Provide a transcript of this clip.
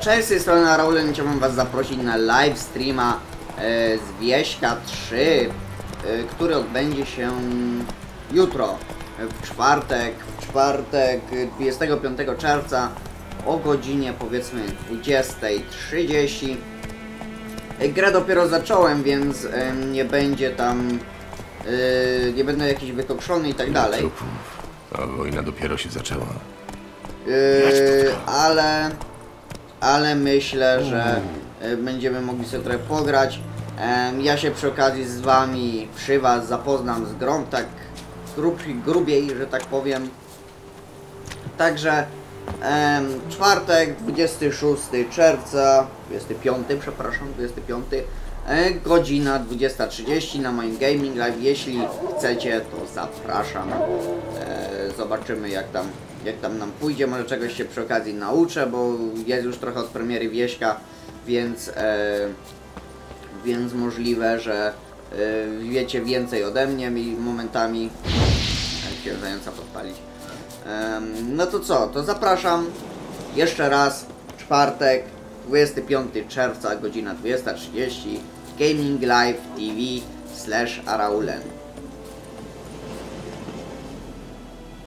Cześć, z tej strony Raulen, chciałbym was zaprosić na live streama e, z Wieśka 3, e, który odbędzie się jutro, e, w czwartek, w czwartek e, 25 czerwca o godzinie powiedzmy 20.30. E, Grę dopiero zacząłem, więc e, nie będzie tam, e, nie będę jakiś wykokszony i tak dalej. Trupów. A wojna dopiero się zaczęła. Ale, ale myślę, że y, będziemy mogli sobie trochę pograć. Ja się przy okazji z wami, przy was zapoznam z grą tak grub, grubiej, że tak powiem. Także czwartek, 26 czerwca, 25, przepraszam, 25, e, godzina 20.30 na moim Gaming Live. Jeśli chcecie, to zapraszam. E, zobaczymy jak tam, jak tam nam pójdzie. Może czegoś się przy okazji nauczę, bo jest już trochę od premiery Wieśka, więc, e, więc możliwe, że e, wiecie więcej ode mnie i momentami się zająca podpalić. Em, no to co, to zapraszam jeszcze raz, czwartek, 25 czerwca, godzina 20.30, Gaming Live TV slash Araulen.